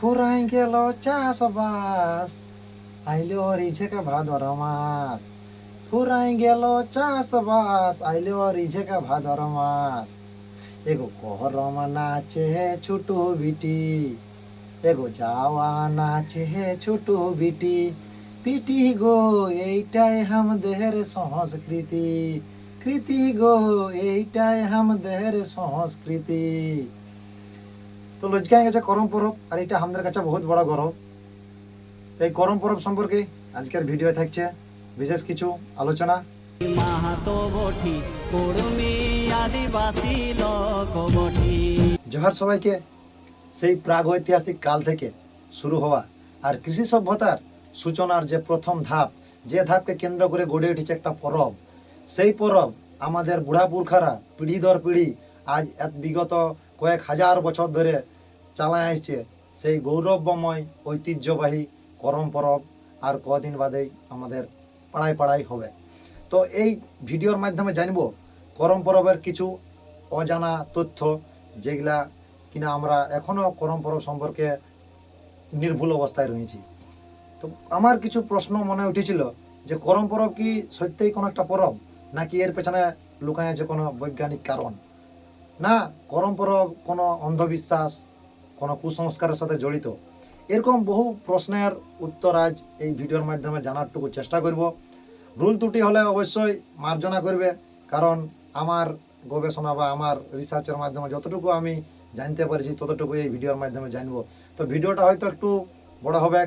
ফুরাই গেল চাষবাস আইলো রিঝেকে ভাদর মাস ফুরাই গেল চাষবাস আইলো রিঝেকে ভাদর মাস এগো করম নাচে ছোটু বিটি, এগো যাওয়া নাচে ছোটু বিটি, পিটি গো, এইটাই হামদের সংস্কৃতি। কৃতি গো, এইটাই হামদের সংস্কৃতি। তো লজ্জায় গেছে করম পরব আর এটা আমাদের কাছে বহুত বড় গরব। তো এই করম পরব সম্পর্কে আজকের ভিডিও থাকছে বিশেষ কিছু আলোচনা। জোহার সবাইকে সেই প্রাগ ঐতিহাসিক কাল থেকে শুরু হওয়া আর কৃষি সভ্যতার সূচনার যে প্রথম ধাপ যে ধাপকে কেন্দ্র করে গড়ে উঠেছে একটা পরব সেই পরব আমাদের বুড়া পুরখারা পিঢ়ি দর পিঢ়ি আজ এক বিগত কয়েক হাজার বছর ধরে চালায় আসছে। সেই গৌরবময়, ঐতিহ্যবাহী করম পরব আর কদিন বাদেই আমাদের পাড়ায় পাড়ায় হবে। তো এই ভিডিওর মাধ্যমে জানব, করম পরবের কিছু অজানা তথ্য যেগুলা কিনা আমরা এখনও করম পরব সম্পর্কে নির্ভুল অবস্থায় রয়েছি। তো আমার কিছু প্রশ্ন মনে উঠেছিল যে করম পরব কি সত্যিই কোনো একটা পরব, নাকি এর পেছনে লুকায় আছে কোনো বৈজ্ঞানিক কারণ? না করম পরব কোনো অন্ধবিশ্বাস, কোনো কুসংস্কারের সাথে জড়িত। এরকম বহু প্রশ্নের উত্তর আজ এই ভিডিওর মাধ্যমে জানারটুকু চেষ্টা করব। ভুল ত্রুটি হলে অবশ্যই মার্জনা করবে, কারণ আমার গবেষণা বা আমার রিসার্চের মাধ্যমে যতটুকু আমি জানতে পারছি ততটুকু এই ভিডিওর মাধ্যমে জানব। তো ভিডিওটা হয়তো একটু বড় হবে,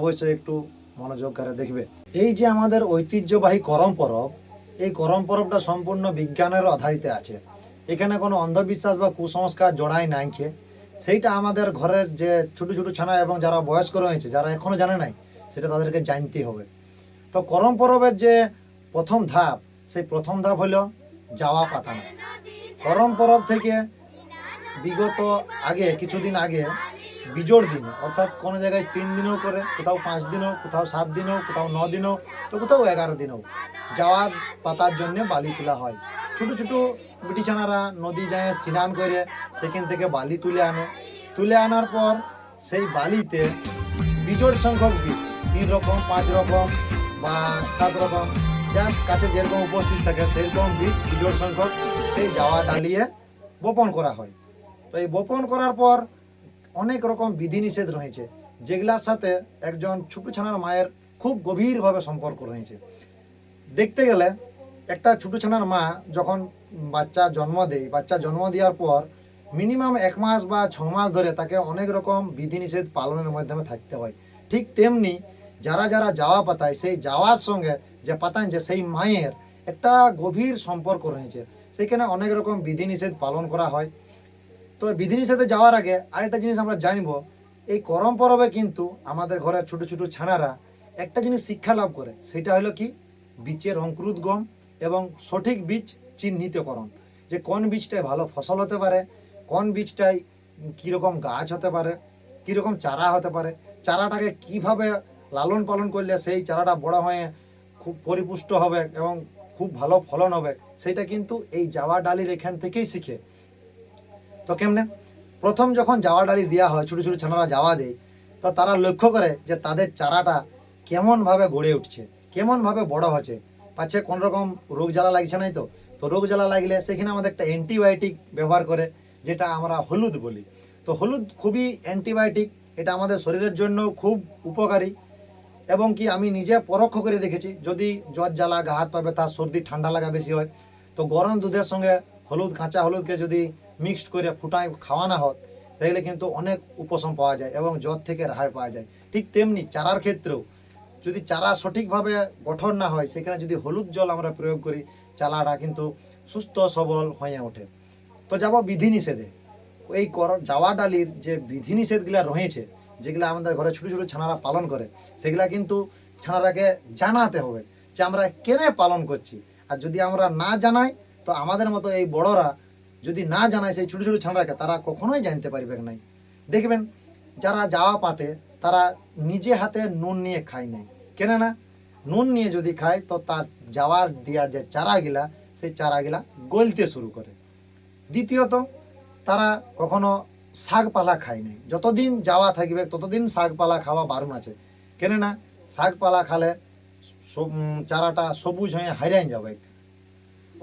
অবশ্যই একটু মনোযোগ করে দেখবে। এই যে আমাদের ঐতিহ্যবাহী করম পরব এই করম পরবটা সম্পূর্ণ বিজ্ঞানের আধারিতে আছে। এখানে কোনো অন্ধবিশ্বাস বা কুসংস্কার জড়াই নাই খে সেইটা আমাদের ঘরের যে ছোট ছোট ছানা এবং যারা বয়স্ক রয়েছে, যারা এখনও জানে নাই, সেটা তাদেরকে জানতে হবে। তো করম পরবের যে প্রথম ধাপ, সেই প্রথম ধাপ হলো যাওয়া পাতানো। করম পরব থেকে বিগত আগে, কিছুদিন আগে বিজোড় দিন, অর্থাৎ কোনো জায়গায় তিন দিনও করে, কোথাও পাঁচ দিনও, কোথাও সাত দিনও, কোথাও ন দিনও, তো কোথাও এগারো দিনও যাওয়ার পাতার জন্য বালি তোলা হয়। ছোট ছোট বিটিছানারা নদী যায়, স্নান করে, সেখান থেকে বালি তুলে আনে। তুলে আনার পর সেই বালিতে বিজোড় সংখ্যক বীজ, তিন রকম, পাঁচ রকম বা সাত রকম, যার কাছে যেরকম উপস্থিত থাকে, সেরকম বীজ, বিজোড় সংখ্যক, সেই যাওয়া ডালিয়ে বপন করা হয়। তো এই বপন করার পর অনেক রকম বিধিনিষেধ রয়েছে, যেগুলার সাথে একজন ছোট ছানার মায়ের খুব গভীরভাবে সম্পর্ক রয়েছে। দেখতে গেলে একটা ছোটো ছানার মা যখন বাচ্চা জন্ম দেয়, বাচ্চা জন্ম দেওয়ার পর মিনিমাম এক মাস বা ছ মাস ধরে তাকে অনেক রকম বিধিনিষেধ পালনের মাধ্যমে থাকতে হয়। ঠিক তেমনি যারা যারা যাওয়া পাতায়, সেই যাওয়ার সঙ্গে যে পাতানছে সেই মায়ের একটা গভীর সম্পর্ক রয়েছে, সেখানে অনেক রকম বিধিনিষেধ পালন করা হয়। তো বিধিনিষেধে যাওয়ার আগে আরেকটা জিনিস আমরা জানব, এই করম পরবে কিন্তু আমাদের ঘরের ছোট ছোট ছানারা একটা জিনিস শিক্ষা লাভ করে, সেটা হলো কি? বীজের অঙ্কুরোদ্গম। এবং সঠিক বীজ চিহ্নিতকরণ। যে কোন বীজটায় ভালো ফসল হতে পারে, কোন বীজটায় কীরকম গাছ হতে পারে, কীরকম চারা হতে পারে, চারাটাকে কীভাবে লালন পালন করলে সেই চারাটা বড় হয়ে খুব পরিপুষ্ট হবে এবং খুব ভালো ফলন হবে, সেটা কিন্তু এই জাওয়া ডালির এখান থেকেই শিখে। তো কেমনে? প্রথম যখন জাওয়া ডালি দেওয়া হয়, ছোটো ছোটো ছানারা যাওয়া দেয়, তো তারা লক্ষ্য করে যে তাদের চারাটা কেমনভাবে গড়ে উঠছে, কেমনভাবে বড় হচ্ছে। পাচ্ছে কোন রকম রোগ জ্বালা লাগছে নাই তো? তো রোগ জ্বালা লাগলে সেখানে আমাদের একটা অ্যান্টিবায়োটিক ব্যবহার করে, যেটা আমরা হলুদ বলি। তো হলুদ খুবই অ্যান্টিবায়োটিক এটা আমাদের শরীরের জন্য খুব উপকারী। এবং কি আমি নিজে পরোক্ষ করে দেখেছি, যদি জ্বর জ্বালা, গা হাত পা ব্যথা, সর্দি, ঠান্ডা লাগা বেশি হয়, তো গরম দুধের সঙ্গে হলুদ, কাঁচা হলুদকে যদি মিক্সড করে ফুটায়, খাওয়ানো হয়, তাহলে কিন্তু অনেক উপশম পাওয়া যায় এবং জ্বর থেকে রেহাই পাওয়া যায়। ঠিক তেমনি চারার ক্ষেত্রেও যদি চারা সঠিকভাবে গঠন না হয়, সেখানে যদি হলুদ জল আমরা প্রয়োগ করি, চারাটা কিন্তু সুস্থ, সবল হয়ে ওঠে। তো যাব বিধিনিষেধে। এই কর যাওয়া ডালির যে বিধিনিষেধগুলো রয়েছে, যেগুলো আমাদের ঘরে ছোটো ছোটো ছানারা পালন করে, সেগুলা কিন্তু ছানারাকে জানাতে হবে যে আমরা কেনে পালন করছি। আর যদি আমরা না জানাই, তো আমাদের মতো এই বড়রা যদি না জানায়, সেই ছোটো ছোটো ছানারাকে তারা কখনোই জানতে পারবে নাই। দেখবেন, যারা যাওয়া পাতে, তারা নিজে হাতে নুন নিয়ে খায় নাই। কেন না নুন নিয়ে যদি খায়, তো তার যাওয়ার দেওয়া যে চারাগুলা, সেই চারাগুলা গলতে শুরু করে। দ্বিতীয়ত, তারা কখনো শাকপালা খায় নাই। যতদিন যাওয়া থাকবে, ততদিন শাক পালা খাওয়া বারণ আছে। কেন না শাক খালে চারাটা সবুজ হয়ে হারিয়ে যাবে।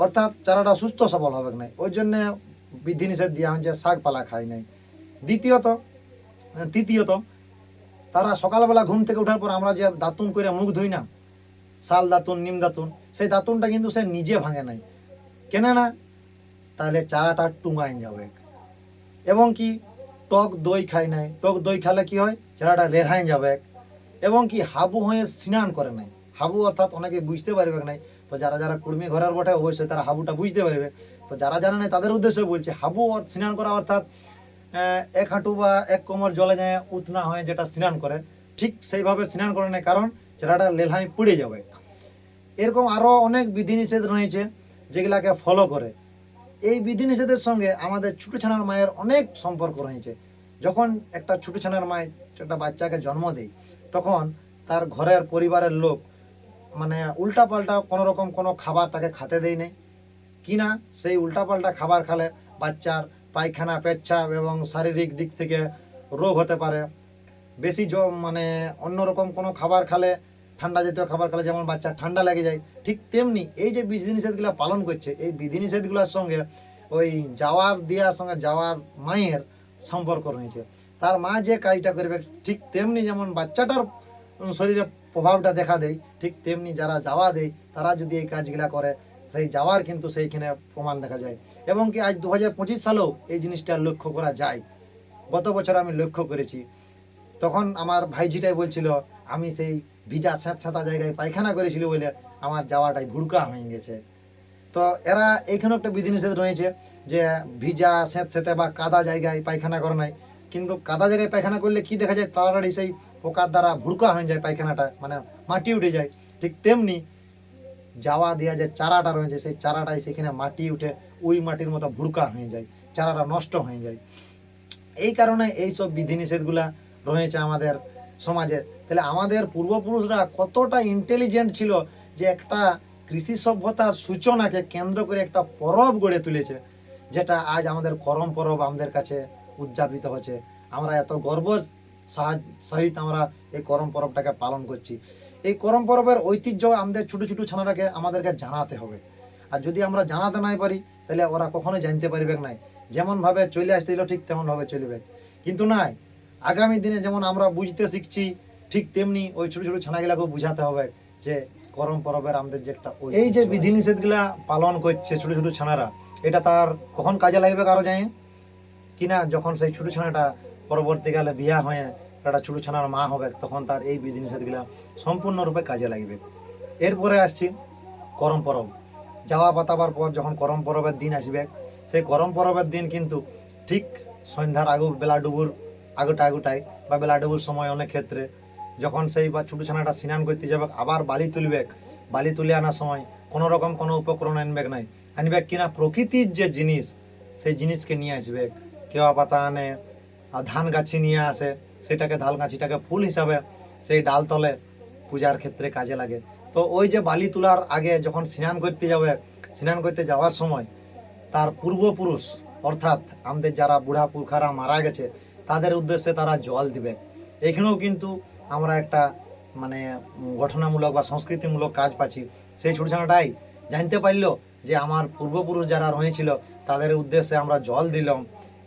অর্থাৎ চারাটা সুস্থ সবল হবে না ওই জন্য বিধি নিষেধ দেওয়া হয়েছে শাক পালা খাই নাই। দ্বিতীয়ত, তৃতীয়ত তারা সকালবেলা ঘুম থেকে ওঠার পর আমরা যে দাঁতুন করে মুখ ধুই না, শাল দাঁতুন, নিম দাঁতুন, সেই দাঁতুনটা কিন্তু সে নিজে ভাঙে নাই। কেন না? তাহলে চারাটা টুঙাইন যাবে। এবং কি? টক দই খায় নাই। টক দই খেলে কি হয়? চারাটা রেহাই যাবে। এবং কি? হাবু হয়ে স্নান করে নাই। হাবু অর্থাৎ অনেকে বুঝতে পারবে নাই। তো যারা যারা কুর্মী ঘরের বটে, অবশ্যই তারা হাবুটা বুঝতে পারবে। তো যারা জানে না তাদের উদ্দেশ্যে বলছে, হাবু স্নান করা অর্থাৎ এক হাঁটু বা এক কোমর জলে যায় উতনা হয়ে যেটা স্নান করে, ঠিক সেইভাবে স্নান করে না কারণ চারাটা লেলহাই পুড়ে যাবে। এরকম আরও অনেক বিধিনিষেধ রয়েছে যেগুলাকে ফলো করে। এই বিধিনিষেধের সঙ্গে আমাদের ছোটো ছানার মায়ের অনেক সম্পর্ক রয়েছে। যখন একটা ছোটো ছানার মায় একটা বাচ্চাকে জন্ম দেয়, তখন তার ঘরের পরিবারের লোক মানে উল্টাপাল্টা কোনো রকম কোনো খাবার তাকে খেতে দেয় নেই। কিনা সেই উল্টাপাল্টা খাবার খালে বাচ্চার পায়খানা, পেচ্ছাপ এবং শারীরিক দিক থেকে রোগ হতে পারে। বেশি জ- মানে অন্যরকম কোনো খাবার খালে, ঠান্ডা জাতীয় খাবার খেলে যেমন বাচ্চা ঠান্ডা লেগে যায়, ঠিক তেমনি এই যে বিধিনিষেধগুলো পালন করছে, এই বিধিনিষেধগুলোর সঙ্গে ওই যাওয়ার দেওয়ার সঙ্গে যাওয়ার মায়ের সম্পর্ক রয়েছে। তার মা যে কাজটা করবে, ঠিক তেমনি যেমন বাচ্চাটার শরীরে প্রভাবটা দেখা দেয়, ঠিক তেমনি যারা যাওয়া দেয়, তারা যদি এই কাজগুলা করে সেই যাওয়ার কিন্তু সেইখানে প্রমাণ দেখা যায়। এবং কি আজ দু হাজার পঁচিশ সালেও এই জিনিসটা লক্ষ্য করা যায়। গত বছর আমি লক্ষ্য করেছি। তখন আমার ভাইঝিটাই বলছিল, আমি সেই ভিজা স্যাঁত সাঁতা জায়গায় পায়খানা করেছিল বলে আমার যাওয়াটাই ভুড়কা হয়ে গেছে। তো এরা এইখানেও একটা বিধিনিষেধ রয়েছে যে ভিজা স্যাঁত সেতে বা কাদা জায়গায় পায়খানা করে নাই। কিন্তু কাদা জায়গায় পায়খানা করলে কি দেখা যায়? তাড়াতাড়ি সেই পোকার দ্বারা ভুড়কা হয়ে যায় পায়খানাটা মানে মাটি উঠে যায়। ঠিক তেমনি যাওয়া দেওয়া যে চারাটা রয়েছে, সেই চারাটাই সেখানে মাটি উঠে ওই মাটির মতো ভুড়কা হয়ে যায়, চারাটা নষ্ট হয়ে যায়। এই কারণে এইসব বিধিনিষেধগুলা রয়েছে আমাদের সমাজে। তাহলে আমাদের পূর্বপুরুষরা কতটা ইন্টেলিজেন্ট ছিল যে একটা কৃষি সভ্যতার সূচনাকে কেন্দ্র করে একটা পরব গড়ে তুলেছে, যেটা আজ আমাদের করম পরব আমাদের কাছে উদযাপিত হচ্ছে। আমরা এত গর্ব সাহায্য সহিত আমরা এই করম পরবটাকে পালন করছি। এই করম পরবের ঐতিহ্য আমাদের ছোট ছোট ছানাটাকে আমাদেরকে জানাতে হবে। আর যদি আমরা জানাতে নাই পারি তাহলে ওরা কখনোই জানতে পারবে নাই। যেমন ভাবে চলে আসছিল ঠিক তেমন ভাবে চলবে। কিন্তু নাই আগামী দিনে যেমন আমরা বুঝতে শিখছি ঠিক তেমনি ওই ছোট ছোট ছানাগুলাকেও বুঝাতে হবে যে করম পরবের আমাদের যে একটা এই যে বিধিনিষেধগুলা পালন করছে ছোট ছোট ছানারা এটা তার কখন কাজে লাগবে কারও যায় কিনা যখন সেই ছোট ছানাটা পরবর্তীকালে বিয়া হয়ে একটা ছোট ছানার মা হবে, তখন তার এই বিধিনিষেধগুলা সম্পূর্ণরূপে কাজে লাগবে। এরপরে আসছি করম পরব। যাওয়া পাতাবার পর যখন করম পরবের দিন আসবে, সেই করম পরবের দিন কিন্তু ঠিক সন্ধ্যার আগু, বেলা ডুবুর আগুটা আগুটায় বা বেলা ডুবুর সময় অনেক ক্ষেত্রে যখন সেই বা ছোটো ছানাটা স্নান করতে যাবে, আবার বালি তুলবে। বালি তুলে আনার সময় কোনো রকম কোনো উপকরণ আনবে নাই। আনবে কিনা প্রকৃতির যে জিনিস, সেই জিনিসকে নিয়ে আসবে। কেওয়া পাতা আনে আর ধান গাছি নিয়ে আসে সেটাকে ধান গাছিটাকে ফুল হিসাবে সেই ডাল তলে পূজার ক্ষেত্রে কাজে লাগে। তো ওই যে বালি তোলার আগে যখন স্নান করতে যাবে, স্নান করতে যাওয়ার সময় তার পূর্বপুরুষ অর্থাৎ আমাদের যারা বুড়া পুরখারা মারা গেছে, তাদের উদ্দেশ্যে তারা জল দিবে। এখানেও কিন্তু আমরা একটা মানে গঠনামূলক বা সংস্কৃতিমূলক কাজ পাচ্ছি। সেই ছোট ছানাটাই জানতে পারল যে আমার পূর্বপুরুষ যারা রয়েছিল, তাদের উদ্দেশ্যে আমরা জল দিলাম।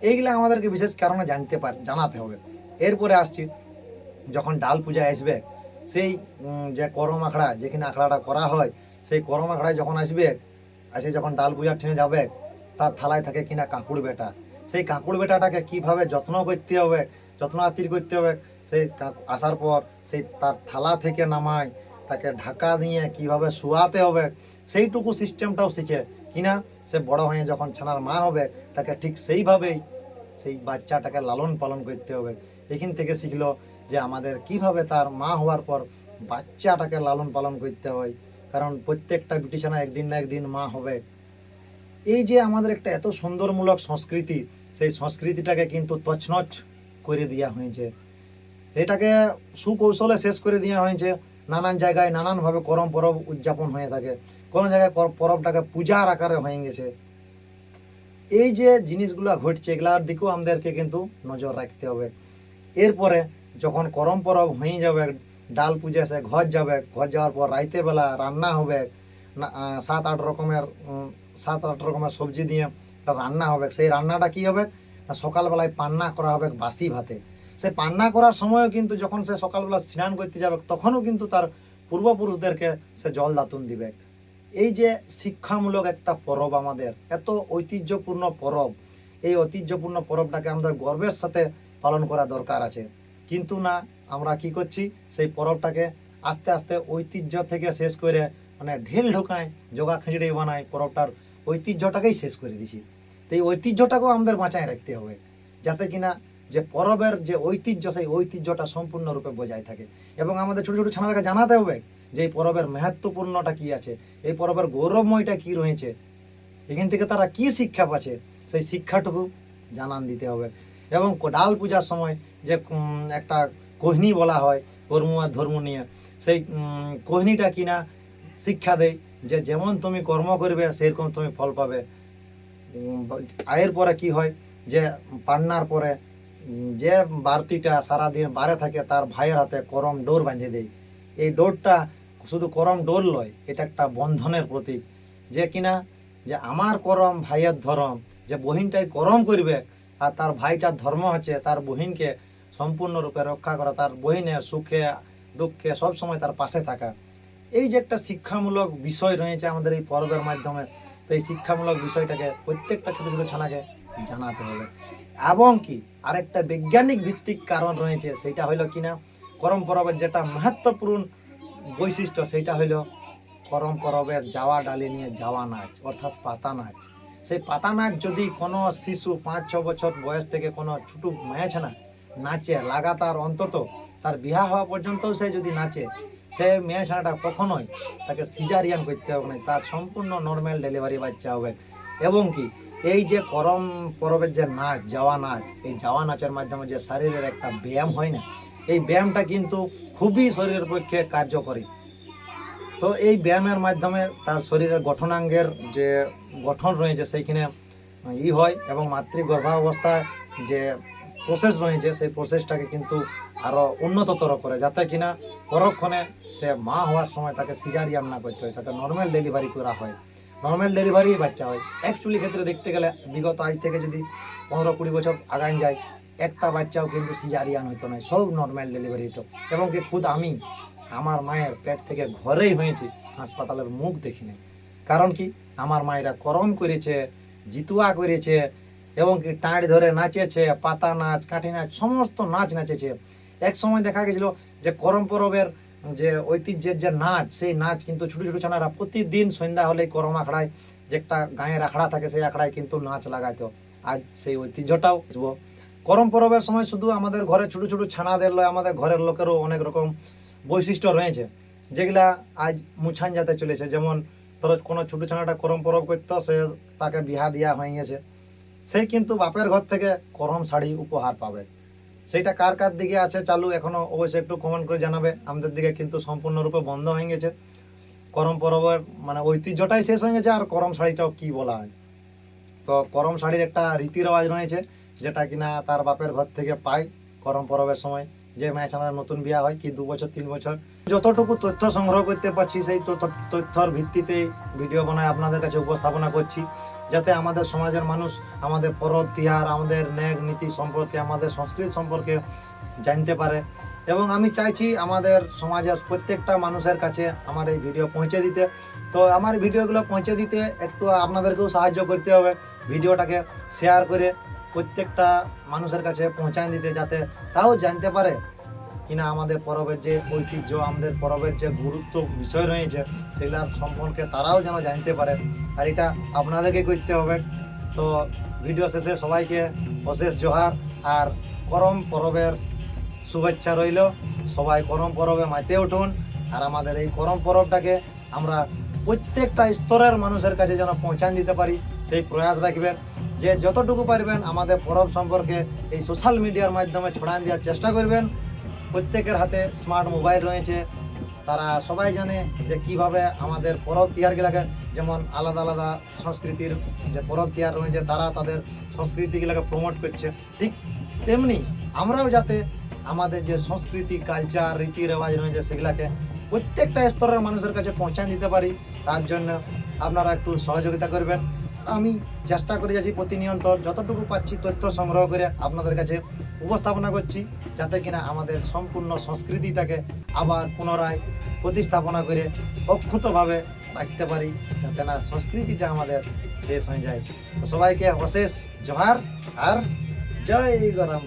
এইগুলো আমাদেরকে বিশেষ কারণে জানতে পার জানাতে হবে। এরপরে আসছি, যখন ডাল পূজা আসবে, সেই যে করম আখড়া যেখানে আখড়াটা করা হয়, সেই করম আখড়ায় যখন আসবে, আসে যখন ডাল পূজার ঠেনে যাবে, তার থালায় থাকে কিনা কাঁকুড় বেটা। সেই কাঁকুড় বেটাটাকে কীভাবে যত্ন করতে হবে, যত্ন আত্তির করতে হবে, সেই আসার পর সেই তার থালা থেকে নামায়, তাকে ঢাকা দিয়ে কীভাবে শোয়াতে হবে, সেইটুকু সিস্টেমটাও শিখে। কিনা সে বড় হয়ে যখন ছানার মা হবে, তাকে ঠিক সেইভাবেই সেই বাচ্চাটাকে লালন পালন করতে হবে। এখান থেকে শিখলো যে আমাদের কীভাবে তার মা হওয়ার পর বাচ্চাটাকে লালন পালন করতে হয়। কারণ প্রত্যেকটা বিটিছানা একদিন না একদিন মা হবে। এই যে আমাদের একটা এত সুন্দরমূলক সংস্কৃতি, সেই সংস্কৃতিটাকে কিন্তু তছনছ করে দেওয়া হয়েছে। এটাকে সুকৌশলে শেষ করে দেওয়া হয়েছে। নানান জায়গায় নানানভাবে করম পরব উদযাপন হয়ে থাকে। কোনো জায়গায় পরবটাকে পূজার আকারে হয়ে গেছে। এই যে জিনিসগুলো ঘটছে, এগুলার দিকেও আমাদেরকে কিন্তু নজর রাখতে হবে। এরপরে যখন করম পরব হয়ে যাবে, ডাল পুজে সে ঘর যাবে, ঘর যাওয়ার পর রাইতে বেলা রান্না হবে সাত আট রকমের সাত আট রকমের সবজি দিয়ে রান্না হবে। সেই রান্নাটা কি হবে? না, সকালবেলায় পান্না করা হবে বাসি ভাতে। সে পান্না করার সময়ও কিন্তু যখন সে সকালবেলা স্নান করতে যাবে, তখনও কিন্তু তার পূর্বপুরুষদেরকে সে জল দাতুন দিবে। এই যে শিক্ষামূলক একটা পরব আমাদের, এত ঐতিহ্যপূর্ণ পরব, এই ঐতিহ্যপূর্ণ পরবটাকে আমাদের গর্বের সাথে পালন করা দরকার আছে। কিন্তু না, আমরা কি করছি? সেই পরবটাকে আস্তে আস্তে ঐতিহ্য থেকে শেষ করে মানে ঢেল ঢোকায়, জগা খিচড়ি বানায়, পরবটার ঐতিহ্যটাকেই শেষ করে দিছি। তো এই ঐতিহ্যটাকেও আমাদের বাঁচায় রাখতে হবে, যাতে কিনা যে পরবের যে ঐতিহ্য, সেই ঐতিহ্যটা সম্পূর্ণরূপে বজায় থাকে। এবং আমাদের ছোটো ছোটো ছানাদেরকে জানাতে হবে যে এই পরবের মেহাত্মপূর্ণটা কি আছে, এই পরবের গৌরবময়টা কি রয়েছে, এখান থেকে তারা কি শিক্ষা পাচ্ছে, সেই শিক্ষাটুকু জানান দিতে হবে। এবং ডাল পূজার সময় যে একটা কোহনি বলা হয়, কর্ম আর ধর্ম নিয়ে, সেই কোহনিটা কিনা শিক্ষা দেয় যে, যেমন তুমি কর্ম করবে, সেরকম তুমি ফল পাবে। আয়ের পরে কি হয় যে, পান্নার পরে যে বারতিটা সারাদিন বারে থাকে, তার ভাইয়ের হাতে করম ডোর বাঁধে দেয়। এই ডোরটা শুধু করম ডোর লয়, এটা একটা বন্ধনের প্রতীক। যে কিনা, যে আমার করম ভাইয়ের ধরম, যে বহিনটাই করম করবে আর তার ভাইটার ধর্ম হচ্ছে তার বহিনকে সম্পূর্ণরূপে রক্ষা করা, তার বহিনের সুখে, দুঃখে সব সময় তার পাশে থাকা। এই যে একটা শিক্ষামূলক বিষয় রয়েছে আমাদের এই পর্বের মাধ্যমে, তো এই শিক্ষামূলক বিষয়টাকে প্রত্যেকটা ছোট ছোট ছানাকে জানাতে হবে। এবং কি, আরেকটা বৈজ্ঞানিক ভিত্তিক কারণ রয়েছে সেটা হইল কিনা? করম পরবের যেটা মহত্বপূর্ণ বৈশিষ্ট্য সেটা হইল করম পরবের যাওয়া ডালি নিয়ে যাওয়া নাচ, অর্থাৎ পাতা নাচ। সেই পাতা নাচ যদি কোনো শিশু পাঁচ, ছ বছর বয়স থেকে কোনো ছোট মেয়ে না, নাচে লাগাতার অন্তত, তার বিয়া হওয়া পর্যন্তও সে যদি নাচে, সে মেয়ে ছানাটা কখনোই তাকে সিজারিয়ান করতে হবে না, তার সম্পূর্ণ নর্মাল ডেলিভারি বাচ্চা হবে। এবং কি, এই যে করম পরবের যে নাচ, যাওয়া নাচ, এই যাওয়া নাচের মাধ্যমে যে শরীরের একটা ব্যায়াম হয় না, এই ব্যায়ামটা কিন্তু খুবই শরীরের পক্ষে কার্যকরী। তো এই ব্যায়ামের মাধ্যমে তার শরীরের গঠনাঙ্গের যে গঠন রয়েছে সেইখানে ই হয় এবং মাতৃ গর্ভাবস্থায় যে প্রসেস রয়েছে, সেই প্রসেসটাকে কিন্তু আরও উন্নততর করে যাতে কিনা পরক্ষণে সে মা হওয়ার সময় তাকে সিজারিয়ান না করতে হয়, তাকে নর্মাল ডেলিভারি করা হয়। নর্মাল ডেলিভারি বাচ্চা হয়। অ্যাকচুয়ালি ক্ষেত্রে দেখতে গেলে বিগত আজ থেকে যদি পনেরো কুড়ি বছর আগান যায়, একটা বাচ্চাও কিন্তু সিজারিয়ান হইতো না, সব নর্মাল ডেলিভারি হতো এবং কি খুদ আমি আমার মায়ের পেট থেকে ঘরেই হয়েছে, হাসপাতালের মুখ দেখি নাই কারণ কি? আমার মায়েরা করম করেছে, জিতুয়া করেছে, এবং কি টাঁড় ধরে নাচেছে, পাতা নাচ, কাঠি নাচ, সমস্ত নাচ নাচেছে। এক সময় দেখা গেছিল যে করম পরবের যে ঐতিহ্যের যে নাচ, সেই নাচ কিন্তু ছোট ছোট ছানারা প্রতিদিন সন্ধ্যা হলেই করম আখড়ায়, যে একটা গায়ের আখড়া থাকে সেই আখড়ায় কিন্তু নাচ লাগাইতো। আজ সেই ঐতিহ্যটাও আসব করম পরবের সময় শুধু আমাদের ঘরে ছোট ছোট ছানাদের লয়, আমাদের ঘরের লোকেরও অনেক রকম বৈশিষ্ট্য রয়েছে। যেগুলা আজ মুছান যাতে চলেছে। যেমন ধরো, কোনো ছোটো ছানাটা করম পরব করতো সে তাকে বিহা দেওয়া হয়ে গেছে। সে কিন্তু বাপের ঘর থেকে করম শাড়ি উপহার পাবে। সেইটা কার কার দিকে আছে চালু এখনও অবশ্যই একটু কমেন্ট করে জানাবে। আমাদের দিকে কিন্তু সম্পূর্ণরূপে বন্ধ হয়ে গেছে। করম পরবের মানে ঐতিহ্যটাই শেষ হয়ে গেছে, আর করম শাড়িটাও কি বলা হয়? তো করম শাড়ির একটা রীতি রেওয়াজ রয়েছে, যেটা কিনা তার বাপের ঘর থেকে পায় করম পরবের সময়। যে মেয়েছানার নতুন বিয়া হয়, কি দু বছর, তিন বছর? যতটুকু তথ্য সংগ্রহ করতে পারছি, সেই তথ্য- তথ্যর ভিত্তিতে ভিডিও বানায় আপনাদের কাছে উপস্থাপনা করছি, যাতে আমাদের সমাজের মানুষ আমাদের পরব তিহার, আমাদের ন্যায় নীতি সম্পর্কে, আমাদের সংস্কৃতি সম্পর্কে জানতে পারে। এবং আমি চাইছি আমাদের সমাজের প্রত্যেকটা মানুষের কাছে আমার এই ভিডিও পৌঁছে দিতে। তো আমার ভিডিওগুলো পৌঁছে দিতে একটু আপনাদেরকেও সাহায্য করতে হবে, ভিডিওটাকে শেয়ার করে। প্রত্যেকটা মানুষের কাছে পৌঁছায় দিতে যাতে তাও জানতে পারে কিনা আমাদের পরবের যে ঐতিহ্য, আমাদের পরবের যে গুরুত্ব বিষয় রয়েছে সেগুলোর সম্পর্কে তারাও যেন জানতে পারে। আর এটা আপনাদেরকে করতে হবে। তো ভিডিও শেষে সবাইকে অশেষ জোহার। আর করম পরবের শুভেচ্ছা রইল। সবাই করম পরবে মাইতে উঠুন। আর আমাদের এই করম পরবটাকে আমরা প্রত্যেকটা স্তরের মানুষের কাছে যেন পৌঁছান দিতে পারি, সেই প্রয়াস রাখবেন। যে যতটুকু পারবেন আমাদের পরব সম্পর্কে এই সোশ্যাল মিডিয়ার মাধ্যমে ছড়ান দেওয়ার চেষ্টা করবেন। প্রত্যেকের হাতে স্মার্ট মোবাইল রয়েছে। তারা সবাই জানে যে কীভাবে আমাদের পরব তিয়ারগুলাকে যেমন আলাদা আলাদা সংস্কৃতির যে পরব তিয়ার রয়েছে, তারা তাদের সংস্কৃতিগুলোকে প্রমোট করছে। ঠিক তেমনি আমরাও যাতে আমাদের যে সংস্কৃতি কালচার রীতি রেওয়াজ রয়েছে সেগুলাকে প্রত্যেকটা স্তরের মানুষের কাছে পৌঁছায় দিতে পারি। তার জন্য আপনারা একটু সহযোগিতা করবেন। আমি চেষ্টা করে যাচ্ছি প্রতিনিয়ত যতটুকু পাচ্ছি তথ্য সংগ্রহ করে আপনাদের কাছে উপস্থাপনা করছি, যাতে কিনা আমাদের সম্পূর্ণ সংস্কৃতিটাকে আবার পুনরায় প্রতিস্থাপনা করে অক্ষুতভাবে রাখতে পারি, যাতে না সংস্কৃতিটা আমাদের শেষ হয়ে যায়। তো সবাইকে অশেষ জোহার আর জয় গরম।